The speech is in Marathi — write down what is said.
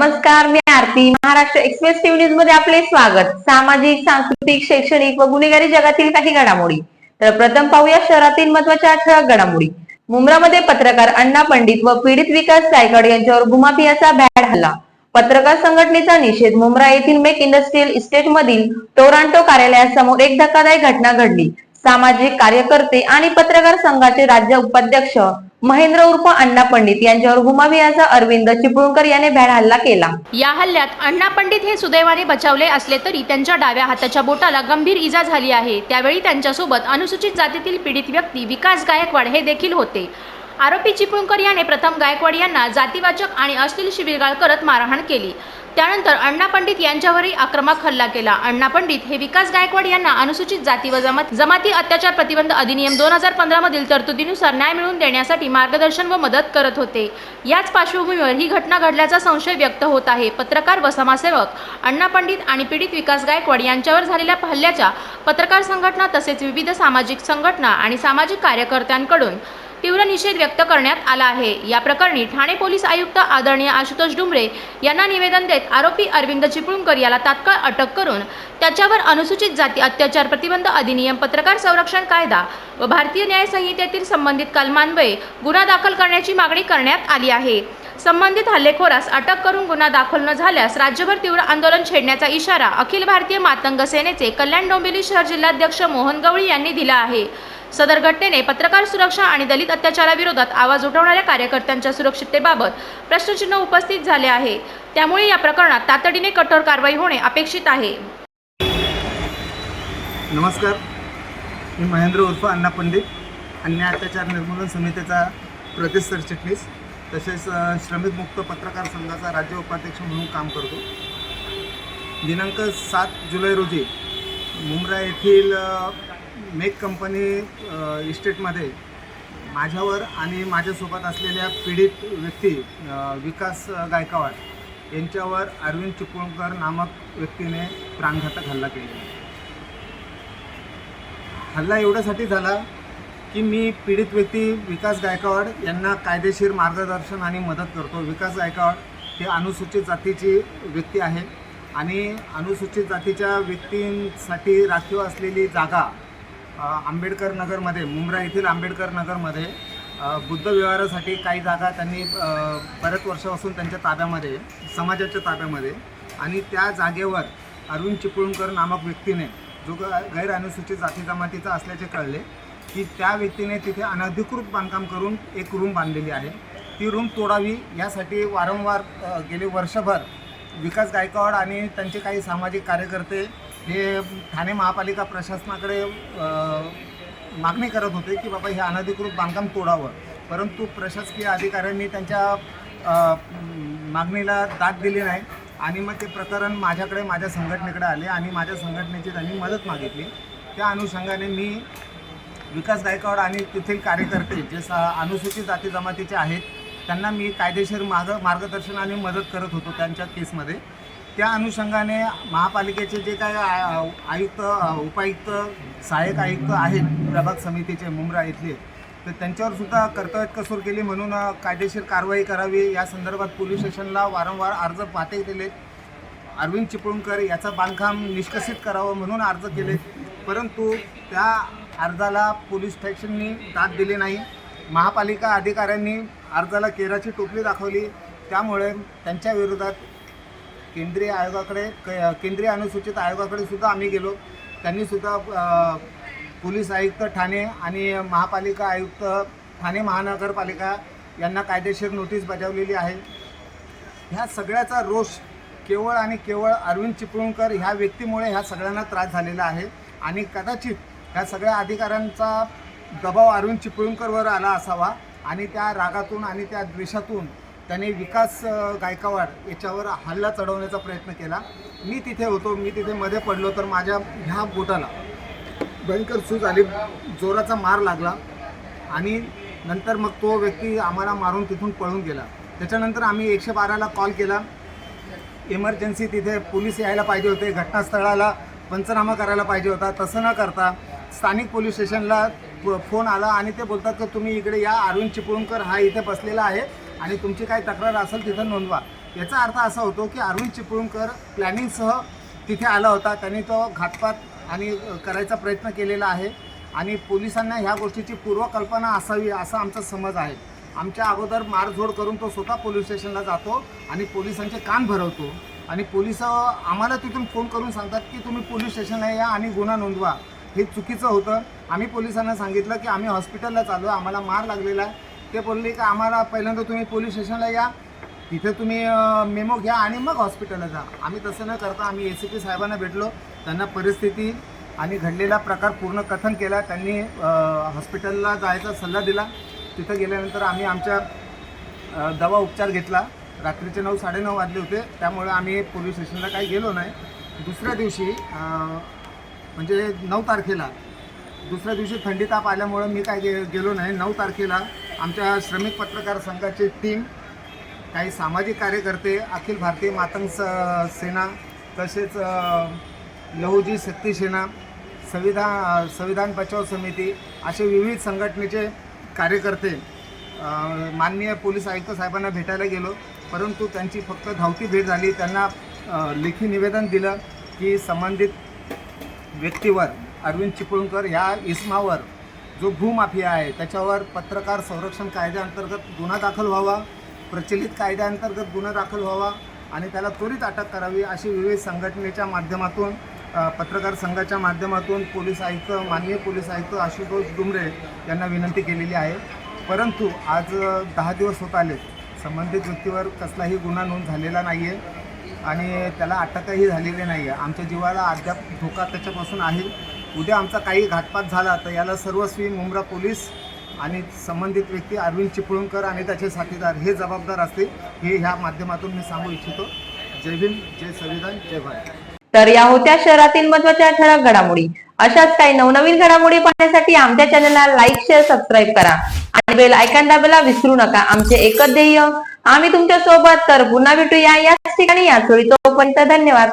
नमस्कार मी आरती. महाराष्ट्र एक्सप्रेस टीव्ही न्यूजमध्ये आपले स्वागत. सामाजिक सांस्कृतिक शैक्षणिक व गुन्हेगारी जगातील काही घडामोडी. तर प्रथम पाहूया शहरातील महत्त्वाच्या ठळक घडामोडी. मुंब्रामध्ये पत्रकार अण्णा पंडित व पीडित विकास गायकवाड यांच्यावर भूमाफियाचा भॅड हल्ला. पत्रकार संघटनेचा निषेध मुंब्रा येथील मेक इंडस्ट्रियल इस्टेट मधील टोरांटो कार्यालयासमोर एक धक्कादायक घटना घडली. सामाजिक कार्यकर्ते आणि पत्रकार संघाचे राज्य उपाध्यक्ष महेंद्र उर्फ अण्णा पंडित यांच्यावर भूमाफियाचा अरविंद चिपळूणकर याने भ्याड हल्ला केला. या हल्ल्यात अण्णा पंडित हे सुदैवाने बचावले असले तरी त्यांच्या डाव्या हाताच्या बोटाला गंभीर इजा झाली आहे. त्यावेळी त्यांच्यासोबत अनुसूचित जातीतील पीडित व्यक्ती विकास गायकवाड हे देखील होते. आरोपी चिपळूणकर याने प्रथम गायकवाड यांना जातीवाचक आणि अश्लील शिबिरगाळ करत मारहाण केली. त्यानंतर अण्णा पंडित यांच्यावरही आक्रमक हल्ला केला. अण्णा पंडित हे विकास गायकवाड यांना अनुसूचित जाती व जमात जमाती अत्याचार प्रतिबंध अधिनियम दोन हजार पंधरा मधील तरतुदीनुसार न्याय मिळवून देण्यासाठी मार्गदर्शन व मदत करत होते. याच पार्श्वभूमीवर ही घटना घडल्याचा संशय व्यक्त होत आहे. पत्रकार व समाजसेवक अण्णा पंडित आणि पीडित विकास गायकवाड यांच्यावर झालेल्या हल्ल्याच्या पत्रकार संघटना तसेच विविध सामाजिक संघटना आणि सामाजिक कार्यकर्त्यांकडून तीव्र निषेध व्यक्त करण्यात आला आहे. या प्रकरणी ठाणे पोलीस आयुक्त आदरणीय आशुतोष डुमरे यांना निवेदन देत आरोपी अरविंद चिपळूणकर याला तात्काळ अटक करून त्याच्यावर अनुसूचित जाती अत्याचार प्रतिबंध अधिनियम पत्रकार संरक्षण कायदा व भारतीय न्याय संहितेतील संबंधित कलमान्वये गुन्हा दाखल करण्याची मागणी करण्यात आली आहे. संबंधित हल्लेखोरास अटक करून गुन्हा दाखल न झाल्यास राज्यभर तीव्र आंदोलन छेडण्याचा इशारा अखिल भारतीय मातंग सेनेचे कल्याण डोंबिवली शहर जिल्हाध्यक्ष मोहन गवळी यांनी दिला आहे. सदर घटनेने पत्रकार सुरक्षा आणि दलित अत्याचाराविरोधात आवाज उठवणाऱ्या कार्यकर्त्यांच्या सुरक्षिततेबाबत प्रश्नचिन्ह उपस्थित झाले आहे. त्यामुळे या प्रकरणात तातडीने कठोर कारवाई होणे अपेक्षित आहे. नमस्कार. मी महेंद्र उर्फ अण्णा पंडित. अन्याय अत्याचार निर्मूलन समितीचा प्रदेश सरचिटणीस तसेच श्रमिक मुक्त पत्रकार संघाचा राज्य उपाध्यक्ष म्हणून काम करतो. दिनांक सात जुलै रोजी मुंब्रा येथील मेक कंपनी इस्टेटमध्ये माझ्यावर आणि माझ्यासोबत असलेल्या पीडित व्यक्ती विकास गायकवाड यांच्यावर अरविंद चिपळूणकर नामक व्यक्तीने प्राणघातक हल्ला केला हल्ला एवढ्यासाठी झाला की मी पीडित व्यक्ती विकास गायकवाड यांना कायदेशीर मार्गदर्शन आणि मदत करतो. विकास गायकवाड हे अनुसूचित जातीची व्यक्ती आहे आणि अनुसूचित जातीच्या व्यक्तींसाठी राखीव असलेली जागा आंबेडकर नगरमध्ये मुंब्रा येथील आंबेडकर नगरमध्ये बुद्ध व्यवहारासाठी काही जागा त्यांनी बऱ्याच वर्षापासून त्यांच्या ताब्यामध्ये समाजाच्या ताब्यामध्ये आणि त्या जागेवर अरुण चिपळूणकर नामक व्यक्तीने जो ग गैर अनुसूचित जाती जमातीचा असल्याचे कळले की त्या व्यक्तीने तिथे अनधिकृत बांधकाम करून एक रूम बांधलेली आहे. ती रूम तोडावी यासाठी वारंवार गेले वर्षभर विकास गायकवाड आणि त्यांचे काही सामाजिक कार्यकर्ते हे ठाणे महापालिका प्रशासनाकडे मागणी करत होते की बाबा हे अनधिकृत बांधकाम तोडावं. परंतु प्रशासकीय अधिकाऱ्यांनी त्यांच्या मागणीला दाद दिली नाही आणि मग ते प्रकरण माझ्याकडे माझ्या संघटनेकडे आले आणि माझ्या संघटनेची त्यांनी मदत मागितली. त्या अनुषंगाने मी विकास गायकवाड आणि तेथील कार्यकर्ते जे सा अनुसूचित जाती जमातीचे आहेत त्यांना मी कायदेशीर मार्ग मार्गदर्शन आणि मदत करत होतो त्यांच्या केसमध्ये. त्या अनुषंगाने महापालिकेचे जे काय आयुक्त उपायुक्त सहाय्यक आयुक्त आहेत प्रभाग समितीचे मुंब्रा इथले तर त्यांच्यावर सुद्धा कर्तव्यात कसूर केली म्हणून कायदेशीर कारवाई करावी. या संदर्भात पोलीस स्टेशनला वारंवार अर्ज पाते दिले. अरविंद चिपळूणकर याचं बांधकाम निष्कसित करावं म्हणून अर्ज केले. परंतु त्या अर्जाला पोलीस स्टेशननी दाद दिली नाही. महापालिका अधिकाऱ्यांनी अर्जाला केराची टोपली दाखवली. त्यामुळे त्यांच्या विरोधात केंद्रीय आयोगाकडे क- केंद्रीय अनुसूचित आयोगाकडे सुद्धा आम्ही गेलो. त्यांनी सुद्धा पोलीस आयुक्त ठाणे आणि महापालिका आयुक्त ठाणे महानगरपालिका यांना कायदेशीर नोटीस बजावलेली आहे. ह्या सगळ्याचा रोष केवळ आणि केवळ अरविंद चिपळूणकर ह्या व्यक्तीमुळे ह्या सगळ्यांना त्रास झालेला आहे. आणि कदाचित ह्या सगळ्या अधिकाऱ्यांचा दबाव अरविंद चिपळूणकरवर आला असावा आणि त्या रागातून आणि त्या द्वेषातून त्याने विकास गायकावाड गायकवाड याच्यावर हल्ला चढवण्याचा प्रयत्न केला. मी तिथे होतो मी तिथे मध्ये पडलो तर माझ्या ह्या बोटाला भयंकर सूज आली जोराचा मार लागला आणि नंतर मग तो व्यक्ती आम्हाला मारून तिथून पळून गेला. त्याच्यानंतर आम्ही एकशे बाराला कॉल केला. इमर्जन्सी तिथे पोलीस यायला पाहिजे होते घटनास्थळाला पंचनामा करायला पाहिजे होता. तसं न करता स्थानिक पोलीस स्टेशनला फोन आला आणि ते बोलतात की तुम्ही इकडे या अरविंद चिपळूणकर हा इथे बसलेला आहे. आणि तुमची काही तक्रार असेल तिथं नोंदवा. याचा अर्थ असा होतो की अरविंद चिपळूणकर प्लॅनिंगसह तिथे आला होता. त्यांनी तो घातपात आणि करायचा प्रयत्न केलेला आहे. आणि पोलिसांना ह्या गोष्टीची पूर्वकल्पना असावी असा आमचा समज आहे. आमच्या अगोदर मारझोड करून तो स्वतः पोलीस स्टेशनला जातो आणि पोलिसांचे कान भरवतो. आणि पोलीस आम्हाला तिथून फोन करून सांगतात की तुम्ही पोलीस स्टेशनला या आणि गुन्हा नोंदवा. हे चुकीचं होतं. आम्ही पोलिसांना सांगितलं की आम्ही हॉस्पिटलला चालू आहे आम्हाला मार लागलेला आहे. ते बोलले की आम्हाला पहिल्यांदा तुम्ही पोलीस स्टेशनला या. तिथे तुम्ही मेमो घ्या आणि मग हॉस्पिटलला जा. आम्ही तसं न करता आम्ही ए सी पी साहेबांना भेटलो. त्यांना परिस्थिती आणि घडलेला प्रकार पूर्ण कथन केला. त्यांनी हॉस्पिटलला जायचा सल्ला दिला. तिथं गेल्यानंतर आम्ही आमच्या दवा उपचार घेतला. रात्रीचे नऊ साडेनऊ वाजले होते. त्यामुळे आम्ही पोलीस स्टेशनला काही गेलो नाही. दुसऱ्या दिवशी म्हणजे नऊ तारखेला दुसऱ्या दिवशी थंडी ताप आल्यामुळं मी काय गे गेलो नाही. नऊ तारखेला आमच्या श्रमिक पत्रकार संघाची टीम काही सामाजिक कार्यकर्ते अखिल भारतीय मातंग स सेना तसेच लहुजी शक्ती सेना संविधान संविधान बचाव समिती असे विविध संघटनेचे कार्यकर्ते माननीय पोलीस आयुक्त साहेबांना भेटायला गेलो. परंतु त्यांची फक्त धावती भेट झाली. त्यांना लेखी निवेदन दिलं की संबंधित व्यक्तीवर अरविंद चिपळूणकर ह्या इस्मावर जो भूमाफिया आहे त्याच्यावर पत्रकार संरक्षण कायद्याअंतर्गत गुन्हा दाखल व्हावा प्रचलित कायद्याअंतर्गत गुन्हा दाखल व्हावा आणि त्याला त्वरित अटक करावी अशी विविध संघटनेच्या माध्यमातून पत्रकार संघाच्या माध्यमातून पोलीस आयुक्त माननीय पोलीस आयुक्त आशुतोष डुमरे यांना विनंती केलेली आहे. परंतु आज दहा दिवस होत आले. संबंधित व्यक्तीवर कसलाही गुन्हा नोंद झालेला नाही आहे आणि त्याला अटकही झालेली नाही आहे आमच्या जीवाला अद्याप धोका त्याच्यापासून आहे. उद्या आमचा काही घातपात झाला तर याला सर्वस्वी मुंब्रा पोलीस आणि संबंधित व्यक्ती अरविंद चिपळूणकर आणि त्याचे साथीदार हे जबाबदार असतील हे ह्या माध्यमातून मी सांगू इच्छितो. जय भीम जय संविधान जय भारत. तर या होत्या शहरातील महत्त्वाच्या ठळक घडामोडी. अशाच काही नवनवीन घडामोडी पाहण्यासाठी आमच्या चॅनलला लाईक शेअर सबस्क्राईब करा. आणि बेल आयकॉन दाबायला विसरू नका. आमचे एकच ध्येय आम्ही तुमच्यासोबत तर पुन्हा भेटूया याच ठिकाणी. या थोडी तोपर्यंत धन्यवाद.